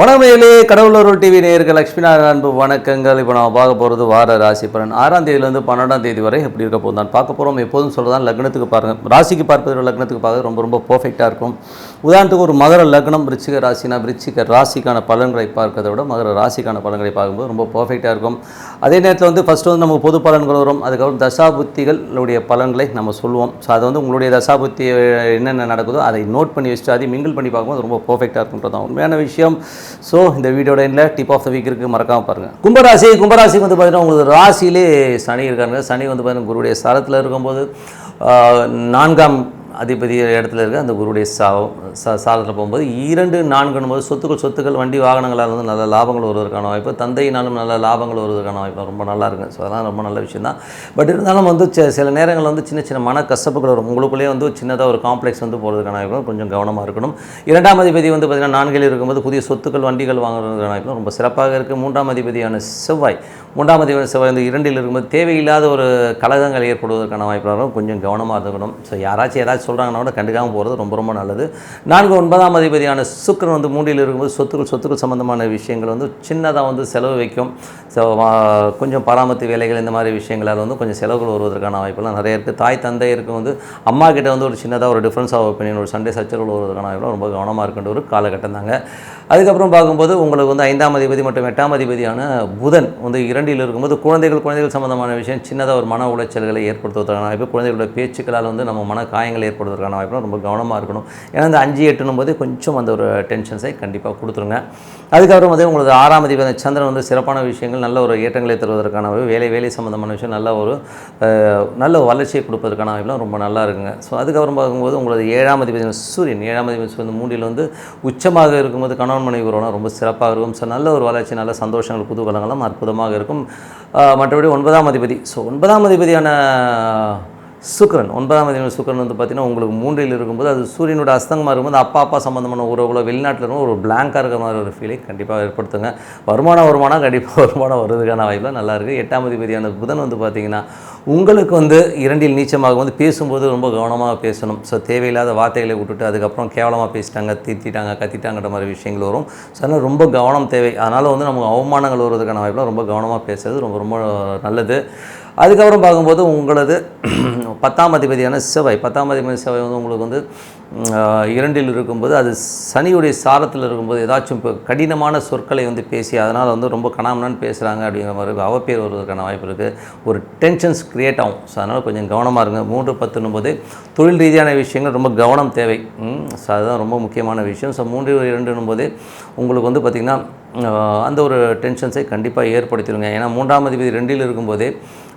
வணக்கமேலே கடவுளூர் TV நேயர்கள் லக்ஷ்மி நாராயண அன்பு வணக்கங்கள். இப்போ நம்ம பார்க்க போகிறது வார ராசி பலன் ஆறாம் தேதியிலேருந்து பன்னெண்டாம் தேதி வரை எப்படி இருக்க போதும் நான் பார்க்க போகிறோம் எப்போதும் சொல்கிறதான் லக்னத்துக்கு பாருங்கள் ராசிக்கு பார்ப்பது லக்னத்துக்கு பார்க்க ரொம்ப ரொம்ப பர்ஃபெக்டாக இருக்கும். உதாரணத்துக்கு ஒரு மகர லக்னம் ரிச்சிக ராசினா ரிச்சிக ராசிக்கான பலன்களை பார்க்கறதை விட மகர ராசிக்கான பலன்களை பார்க்கும்போது ரொம்ப பர்ஃபெக்டாக இருக்கும். அதே நேரத்தில் வந்து ஃபஸ்ட்டு வந்து நமக்கு பொது பலன்கள் வரும். அதுக்கப்புறம் தசாபுத்திகளுடைய பலன்களை நம்ம சொல்லுவோம். ஸோ அது வந்து உங்களுடைய தசாபுத்தி என்னென்ன நடக்குதோ அதை நோட் பண்ணி வச்சுட்டு அதை மிங்கிள் பண்ணி பார்க்கும்போது ரொம்ப பர்ஃபெக்டாக இருக்குன்றது தான் உண்மையான விஷயம். ஸோ இந்த வீடியோட எண்ணில் டிப் ஆஃப் த வீக் இருக்குது மறக்காமல் பாருங்கள் கும்பராசி கும்பராசிக்கு வந்து பார்த்தீங்கன்னா உங்களுக்கு ராசியிலே சனி இருக்காங்க சனி வந்து பார்த்தீங்கன்னா குருடைய சரத்தில் இருக்கும்போது நான்காம் அதிபதி இடத்துல இருக்க அந்த குருடைய சா சா போகும்போது இரண்டு நான்குன்னும் போது சொத்துக்கள் சொத்துக்கள் வண்டி வாகனங்களால் வந்து நல்ல லாபங்கள் வருவதற்கான வாய்ப்பு தந்தையினாலும் நல்ல லாபங்கள் வருவதற்கான வாய்ப்பு ரொம்ப நல்லா இருக்கும் ஸோ அதெல்லாம் ரொம்ப நல்ல விஷயம் தான் பட் இருந்தாலும் வந்து ச சில நேரங்களில் வந்து சின்ன சின்ன மன கசப்புகள் வரும். உங்களுக்குள்ளேயே வந்து சின்னதாக ஒரு காம்ப்ளெக்ஸ் வந்து போகிறதுக்கான வாய்ப்பு கொஞ்சம் கவனமாக இருக்கணும். இரண்டாம் அதிபதி வந்து பார்த்திங்கன்னா நான்கில் இருக்கும்போது புதிய சொத்துக்கள் வண்டிகள் வாங்குறதுக்கான வாய்ப்பு ரொம்ப சிறப்பாக இருக்குது மூன்றாம் அதிபதியான செவ்வாய் மூன்றாம் அதிபதி செவ்வாய் வந்து இரண்டில் இருக்கும்போது தேவையில்லாத ஒரு கழகங்கள் ஏற்படுவதற்கான வாய்ப்பு கொஞ்சம் கவனமாக இருக்கணும். ஸோ யாராச்சும் ஏதாச்சும் சொல்கிறாங்கன்னா கூட கண்டுக்காமல் போகிறது ரொம்ப ரொம்ப நல்லது. நான்கு ஒன்பதாம் அதிபதியான சுக்கரன் வந்து மூன்றில் இருக்கும்போது சொத்துக்கள் சொத்துக்கள் சம்பந்தமான விஷயங்கள் வந்து சின்னதாக வந்து செலவு வைக்கும். கொஞ்சம் பராமரித்து வேலைகள் இந்த மாதிரி விஷயங்களால் வந்து கொஞ்சம் செலவுகள் வருவதற்கான வாய்ப்புலாம் நிறைய இருக்குது தாய் தந்தையருக்கு வந்து அம்மா கிட்ட வந்து ஒரு சின்னதாக ஒரு டிஃப்ரென்ஸ் ஆஃப் ஒப்பீனியன் ஒரு சண்டே சச்சரவுகள் வருவதற்கான வாய்ப்புலாம் ரொம்ப கவனமாக இருக்கின்ற ஒரு காலகட்டம் தாங்க. அதுக்கப்புறம் பார்க்கும்போது உங்களுக்கு வந்து ஐந்தாம் அதிபதி மற்றும் எட்டாம் அதிபதியான புதன் வந்து இரண்டில் இருக்கும்போது குழந்தைகள் குழந்தைகள் சம்மந்தமான விஷயம் சின்னதாக ஒரு மன உளைச்சல்களை ஏற்படுத்துவதற்கான வாய்ப்பு குழந்தைகளோட பேச்சுக்களால் வந்து நம்ம மன காயங்கள் ஏற்படுவதற்கான வாய்ப்பு ரொம்ப கவனமாக இருக்கணும். ஏன்னா இந்த அஞ்சு எட்டுனும் போது கொஞ்சம் அந்த ஒரு டென்ஷன்ஸை கண்டிப்பாக கொடுத்துருங்க. அதுக்கப்புறம் வந்து உங்களுக்கு ஆறாம் அதிபதி சந்திரன் வந்து சிறப்பான விஷயங்கள் நல்ல ஒரு ஏற்றங்களை தருவதற்கான வேலை வேலை சம்மந்தமான விஷயம் நல்ல ஒரு நல்ல வளர்ச்சியை கொடுப்பதற்கான வாய்ப்புலாம் ரொம்ப நல்லா இருக்குங்க. ஸோ அதுக்கப்புறம் பார்க்கும்போது உங்களது ஏழாம் அதிபதி சூரியன். ஏழாம் அதிபதி வந்து மூன்றில் வந்து உச்சமாக இருக்கும்போது கணவன் மனைவி உறவுனா ரொம்ப சிறப்பாக இருக்கும். ஸோ நல்ல ஒரு வளர்ச்சி நல்ல சந்தோஷங்கள் குதூகலங்களும் அற்புதமாக இருக்கும். மற்றபடி ஒன்பதாம் அதிபதி. ஸோ ஒன்பதாம் அதிபதியான சுக்கரன் ஒன்பதாம் அதிபதி சுக்கரன் வந்து பார்த்தீங்கன்னா உங்களுக்கு மூன்றில் இருக்கும்போது அது சூரியனோட அஸ்தங்கமாக இருக்கும்போது அப்பா அப்பா சம்மந்தமான உறவுகளோ வெளிநாட்டில் இருக்கும் ஒரு பிளாங்காக இருக்கிற மாதிரி ஒரு ஃபீலை கண்டிப்பாக ஏற்படுத்துங்க. வருமானம் வருமானம் கண்டிப்பாக வருமானம் வருதுக்கான வாய்ப்பில் நல்லாயிருக்கு எட்டாம் அதிபதியான புதன் வந்து பார்த்தீங்கன்னா உங்களுக்கு வந்து இரண்டில் நீச்சமாக வந்து பேசும்போது ரொம்ப கவனமாக பேசணும். ஸோ தேவையில்லாத வார்த்தைகளை விட்டுட்டு அதுக்கப்புறம் கேவலமாக பேசிட்டாங்க திட்டிட்டாங்க கத்திட்டாங்கிற மாதிரி விஷயங்கள் வரும். ஸோ அதனால் ரொம்ப கவனம் தேவை. அதனால் வந்து நமக்கு அவமானங்கள் வருவதற்கான வாய்ப்புலாம் ரொம்ப கவனமாக பேசுறது ரொம்ப ரொம்ப நல்லது. அதுக்கப்புறம் பார்க்கும்போது உங்களது பத்தாம் அதிபதியான செவ்வாய். பத்தாம் அதிபதி செவ்வாய் வந்து உங்களுக்கு வந்து இரண்டில் இருக்கும்போது அது சனியுடைய சாரத்தில் இருக்கும்போது ஏதாச்சும் இப்போ கடினமான சொற்களை வந்து பேசி அதனால் வந்து ரொம்ப கணாமனான்னு பேசுகிறாங்க அப்படிங்கிற மாதிரி அவப்பேர் வருவதற்கான வாய்ப்பு இருக்குது ஒரு டென்ஷன்ஸ் க்ரியேட் ஆகும். ஸோ அதனால் கொஞ்சம் கவனமாக இருங்க. மூன்று பத்துன்னும் போது தொழில் ரீதியான விஷயங்கள் ரொம்ப கவனம் தேவை. ஸோ அதுதான் ரொம்ப முக்கியமான விஷயம். ஸோ மூன்று இரண்டுன்னும் போது உங்களுக்கு வந்து பார்த்திங்கன்னா அந்த ஒரு டென்ஷன்ஸை கண்டிப்பாக ஏற்படுத்திடுங்க. ஏன்னா மூன்றாம் அதிபதி ரெண்டில் இருக்கும்போதே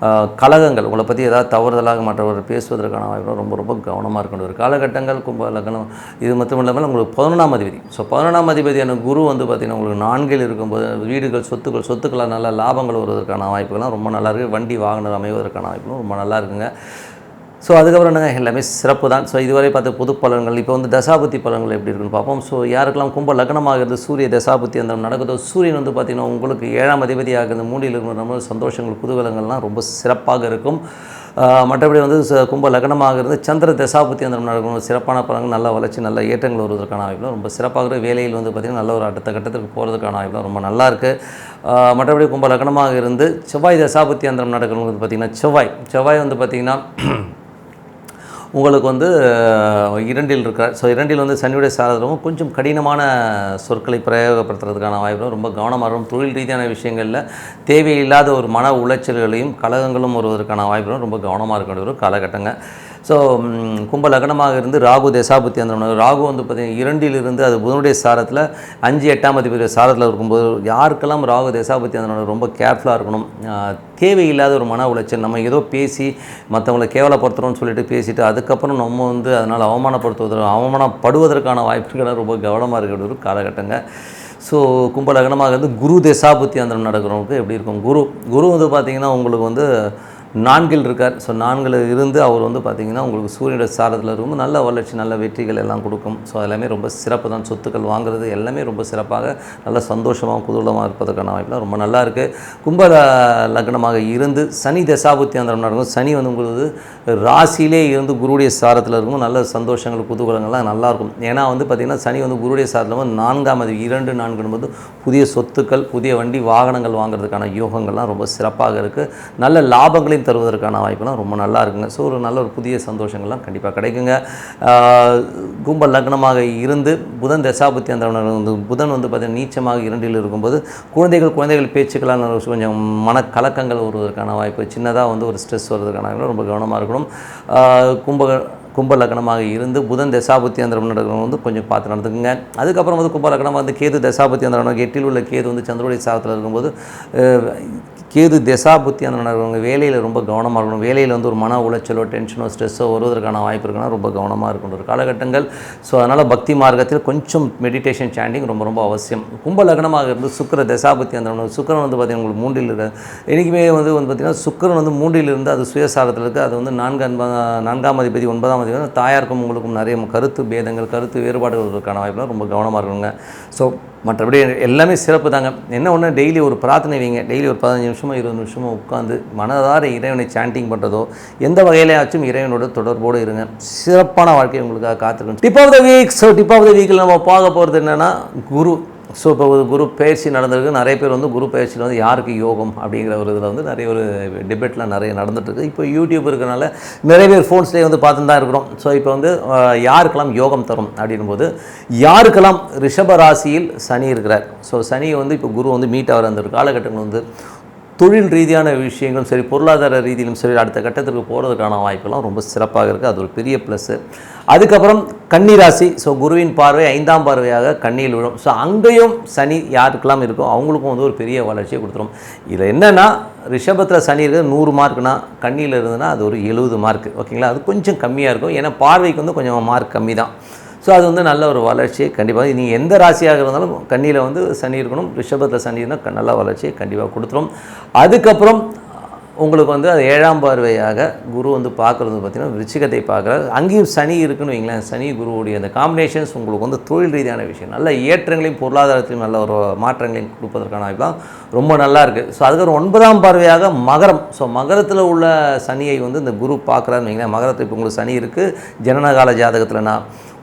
கழகங்கள் கலகங்கள் உங்களை பற்றி ஏதாவது தவறுதலாக மற்றவர்கள் பேசுவதற்கான வாய்ப்பு ரொம்ப ரொம்ப கவனமாக இருக்கணும். ஒரு காலகட்டங்கள் கும்ப லக்னம் இது மட்டும் இல்லாமல் உங்களுக்கு பதினொன்றாம் அதிபதி. ஸோ பதினொன்றாம் அதிபதியான குரு வந்து பார்த்திங்கன்னா உங்களுக்கு நான்கில் இருக்கும்போது வீடுகள் சொத்துக்கள் சொத்துக்களால் நல்ல லாபங்கள் வருவதற்கான வாய்ப்புகள்லாம் ரொம்ப நல்லா இருக்குது வண்டி வாகனம் அமைவதற்கான வாய்ப்புகளும் ரொம்ப நல்லா இருக்குங்க. ஸோ அதுக்கப்புறம் என்னங்க? எல்லாமே சிறப்பு தான். ஸோ இதுவரை பார்த்த பொது பலன்கள் இப்போ வந்து தசாபுத்தி பலன்கள் எப்படி இருக்குன்னு பார்ப்போம். ஸோ யாருக்கெல்லாம் கும்ப லக்னமாகிறது சூரிய தசாபுத்தி அந்த நடக்குதோ சூரியன் வந்து பார்த்திங்கன்னா உங்களுக்கு ஏழாம் அதிபதியாக இந்த மூடியில் இருக்கிற ரொம்ப சந்தோஷங்கள் குதூகலங்கள்லாம் ரொம்ப சிறப்பாக இருக்கும். மற்றபடி வந்து கும்ப லக்னமாக இருந்து சந்திர தசாபுத்தி அந்த நடக்கும். சிறப்பான பலன்கள் நல்ல வளர்ச்சி நல்ல ஏற்றங்கள் வருவதற்கான வாய்ப்புலாம் ரொம்ப சிறப்பாக வேலையில் வந்து பார்த்திங்கன்னா நல்ல ஒரு அடுத்த கட்டத்திற்கு போகிறதுக்கான வாய்ப்புலாம் ரொம்ப நல்லாயிருக்கு மற்றபடி கும்ப லக்னமாக இருந்து செவ்வாய் தசாபுத்தி அந்த நடக்கிறது பார்த்திங்கன்னா செவ்வாய் செவ்வாய் வந்து பார்த்திங்கன்னா உங்களுக்கு வந்து இரண்டில் இருக்க ஸோ இரண்டில் வந்து சனியுடைய சாரதமும் கொஞ்சம் கடினமான சொற்களை பிரயோகப்படுத்துறதுக்கான வாய்ப்பு ரொம்ப கவனமாக இருக்கும். தொழில் ரீதியான விஷயங்களில் தேவையில்லாத ஒரு மன உளைச்சல்களையும் கழகங்களும் வருவதற்கான வாய்ப்பு ரொம்ப கவனமாக இருக்க வேண்டிய ஒரு காலகட்டங்கள் ஸோ கும்ப லக்னமாக இருந்து ராகு தசாபுத்தி அந்த ராகு வந்து பார்த்திங்கன்னா இரண்டில் இருந்து அது புதனுடைய சாரத்தில் அஞ்சு எட்டாம் அதிபதி சாரத்தில் இருக்கும்போது யாருக்கெல்லாம் ராகு தசாபுத்தி அந்த ரொம்ப கேர்ஃபுல்லாக இருக்கணும் தேவையில்லாத ஒரு மன உளைச்சல் நம்ம ஏதோ பேசி மற்றவங்களை கேவலப்படுத்துகிறோம்னு சொல்லிட்டு பேசிட்டு அதுக்கப்புறம் நம்ம வந்து அதனால் அவமானப்படுத்துவதற்கு அவமானப்படுவதற்கான வாய்ப்புகளை ரொம்ப கவனமாக இருக்கிற ஒரு காலகட்டங்க. ஸோ கும்ப லக்னமாக இருந்து குரு தசாபுத்தி அந்த நடக்கிறவங்களுக்கு எப்படி இருக்கும்? குரு குரு வந்து பார்த்திங்கன்னா உங்களுக்கு வந்து நான்கில் இருக்கார். ஸோ நான்கில் இருந்து அவர் வந்து பார்த்திங்கன்னா உங்களுக்கு சூரியனோட சாரத்தில் ரொம்ப நல்ல வளர்ச்சி நல்ல வெற்றிகள் எல்லாம் கொடுக்கும். ஸோ எல்லாமே ரொம்ப சிறப்பு தான். சொத்துக்கள் வாங்குறது எல்லாமே ரொம்ப சிறப்பாக நல்ல சந்தோஷமாக குதூலமாக இருப்பதற்கான வாய்ப்புலாம் ரொம்ப நல்லா இருக்குது கும்ப லக்னமாக இருந்து சனி தசாபுத்தி அந்த நடக்கும். சனி வந்து உங்களுக்கு ராசியிலே இருந்து குருடைய சாரத்தில் இருக்கும். நல்ல சந்தோஷங்கள் குதூகலங்கள்லாம் நல்லாயிருக்கும் ஏன்னா வந்து பார்த்திங்கன்னா சனி வந்து குருடைய சாரத்தில் வந்து நான்காம் அது இரண்டு நான்கு போது புதிய சொத்துக்கள் புதிய வண்டி வாகனங்கள் வாங்குறதுக்கான யோகங்கள்லாம் ரொம்ப சிறப்பாக இருக்குது நல்ல லாபங்களையும் தருவதற்கான வாய்ப்புலாம் ரொம்ப நல்லா இருக்குங்க ஸோ ஒரு நல்ல ஒரு புதிய சந்தோஷங்கள்லாம் கண்டிப்பாக கிடைக்குங்க. கும்ப லக்னமாக இருந்து புதன் தசாபுத்தி அந்த வந்து புதன் வந்து பார்த்திங்கன்னா நீச்சமாக இரண்டில் இருக்கும்போது குழந்தைகள் குழந்தைகள் பேச்சுக்களான கொஞ்சம் மனக்கலக்கங்கள் வருவதற்கான வாய்ப்பு சின்னதாக வந்து ஒரு ஸ்ட்ரெஸ் வருவதற்கான வாய்ப்பு ரொம்ப கவனமாக இருக்கணும். கும்ப கும்ப லக்னமாக இருந்து புதன் தசாபுத்தி அந்த நடக்கிறவங்க வந்து கொஞ்சம் பார்த்து நடந்துக்குங்க. அதுக்கப்புறம் வந்து கும்ப லக்னமாக வந்து கேது தசாபுத்தி அந்த எட்டில் உள்ள கேது வந்து சந்திரோடைய சாரத்தில் இருக்கும்போது அஹ், கேது தசாபுத்தி அந்த நடக்கிறவங்க வேலையில் ரொம்ப கவனமாக இருக்கணும். வேலையில் வந்து ஒரு மன உளைச்சலோ டென்ஷனோ ஸ்ட்ரெஸ்ஸோ வருவதற்கான வாய்ப்பு இருக்குன்னா ரொம்ப கவனமாக இருக்கணும். ஒரு காலகட்டங்கள். ஸோ அதனால் பக்தி மார்க்கத்தில் கொஞ்சம் மெடிடேஷன் சாண்டிங் ரொம்ப ரொம்ப அவசியம். கும்ப லக்னமாக இருந்து சுக்கர தசாபுத்தி அந்த சுக்கிரன் வந்து பார்த்திங்கன்னா உங்களுக்கு மூன்றில் இருக்க என்றைக்குமே வந்து வந்து பார்த்திங்கன்னா சுக்கிரன் வந்து மூன்றில் இருந்து அது சுயசாரத்தில் இருக்குது அது வந்து நான்காம் நான்காம் அதிபதி ஒன்பதாம் அதிபதி தாயாருக்கும் உங்களுக்கும் நிறைய கருத்து பேதங்கள் கருத்து வேறுபாடுகளுக்கான வாய்ப்புலாம் ரொம்ப கவனமாக இருக்கணுங்க. ஸோ மற்றபடி எல்லாமே சிறப்பு தாங்க. என்ன ஒன்று டெய்லி ஒரு பிரார்த்தனை வைங்க. டெய்லி ஒரு பதினஞ்சு நிமிஷமோ இருபது நிமிஷமோ உட்காந்து மனதார இறைவனை சாண்டிங் பண்ணுறதோ எந்த வகையிலையாச்சும் இறைவனோட தொடர்போடு இருங்க. சிறப்பான வாழ்க்கை உங்களுக்காக காத்திருக்கும் tip of the week so tip of the வீக்கில் நம்ம பார்க்க போகிறது என்னென்னா குரு. ஸோ இப்போ ஒரு குரு பயிற்சி நடந்திருக்கு. நிறைய பேர் வந்து குரு பயிற்சியில் வந்து யாருக்கு யோகம் அப்படிங்கிற ஒரு இதில் வந்து நிறைய ஒரு டிபேட்லாம் நிறைய நடந்துட்டுருக்கு. இப்போ யூடியூப் இருக்கிறனால நிறைய பேர் ஃபோன்ஸ்லேயே வந்து பார்த்துட்டு தான் இருக்கிறோம். ஸோ இப்போ வந்து யாருக்கெல்லாம் யோகம் தரும் அப்படின்போது யாருக்கெல்லாம் ரிஷப ராசியில் சனி இருக்கிறார்? ஸோ சனி வந்து இப்போ குரு வந்து மீட் ஆகிற அந்த ஒரு காலகட்டங்கள் வந்து தொழில் ரீதியான விஷயங்களும் சரி பொருளாதார ரீதியிலும் சரி அடுத்த கட்டத்திற்கு போகிறதுக்கான வாய்ப்பெல்லாம் ரொம்ப சிறப்பாக இருக்குது அது ஒரு பெரிய ப்ளஸ்ஸு அதுக்கப்புறம் கன்னிராசி ஸோ குருவின் பார்வை ஐந்தாம் பார்வையாக கண்ணியில் விழும். ஸோ அங்கேயும் சனி யாருக்கெல்லாம் இருக்கோ அவங்களுக்கும் வந்து ஒரு பெரிய வளர்ச்சியை கொடுத்துரும். இதில் என்னென்னா ரிஷபத்தில் சனி இருக்குது நூறு மார்க்னா கண்ணியில் இருந்ததுன்னா அது ஒரு எழுபது மார்க் ஓகேங்களா அது கொஞ்சம் கம்மியாக இருக்கும். ஏன்னா பார்வைக்கு வந்து கொஞ்சம் மார்க் கம்மி தான் ஸோ அது வந்து நல்ல ஒரு வளர்ச்சியை கண்டிப்பாக நீங்கள் எந்த ராசியாக இருந்தாலும் கண்ணியில் வந்து சனி இருக்கணும் ரிஷபத்தில் சனி இருந்தால் நல்ல வளர்ச்சியை கண்டிப்பாக கொடுத்துரும். அதுக்கப்புறம் உங்களுக்கு வந்து அது ஏழாம் பார்வையாக குரு வந்து பார்க்குறது பார்த்திங்கன்னா விருச்சிகத்தை பார்க்குறாரு. அங்கேயும் சனி இருக்குன்னு வைங்களேன் சனி குருவுடைய அந்த காம்பினேஷன்ஸ் உங்களுக்கு வந்து தொழில் ரீதியான விஷயம். நல்ல ஏற்றங்களையும் பொருளாதாரத்திலையும் நல்ல ஒரு மாற்றங்களையும் கொடுப்பதற்கான வாய்ப்புலாம் ரொம்ப நல்லா இருக்குது ஸோ அதுக்கப்புறம் ஒன்பதாம் பார்வையாக மகரம். ஸோ மகரத்தில் உள்ள சனியை வந்து இந்த குரு பார்க்குறாருன்னு வைங்களேன் மகரத்தில் இப்போ உங்களுக்கு சனி இருக்குது ஜனனகால ஜாதகத்தில் நான்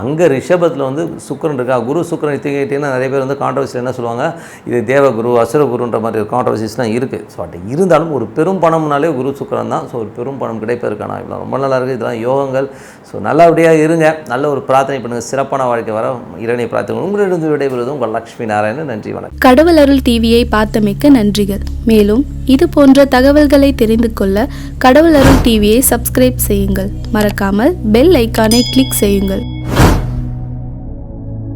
அங்கே ரிஷபத்தில் வந்து சுக்கரன் இருக்கா? குரு சுக்கிரன் எடுத்துக்கிட்டீங்கன்னா நிறைய பேர் வந்து கான்ட்ரவர்சி என்ன சொல்லுவாங்க? இது தேவகுரு அசுரகுருன்ற மாதிரி கான்ட்ரவர்சிஸ்லாம் இருக்குது ஸோ அப்படி இருந்தாலும் ஒரு பெரும் பணம்னாலே குரு சுக்கரன் தான். ஸோ ஒரு பெரும் பணம் கிடைப்பதற்கான இவ்வளோ ரொம்ப நல்லா இருக்குது இதெல்லாம் யோகங்கள். ஸோ நல்லபடியாக இருங்க. நல்ல ஒரு பிரார்த்தனை பண்ணுங்கள் சிறப்பான வாழ்க்கை வர இறைவனை பிரார்த்தனை உங்களிடம் விடைபெறுவது உங்கள் லக்ஷ்மி நாராயணன். நன்றி வணக்கம். கடவுள் அருள் டிவியை பார்த்தமைக்க நன்றிகள். மேலும் இது போன்ற தகவல்களை தெரிந்து கொள்ள கடவுள் அருள் டிவியை சப்ஸ்கிரைப் செய்யுங்கள். மறக்காமல் பெல் ஐக்கானை கிளிக் செய்யுங்கள்.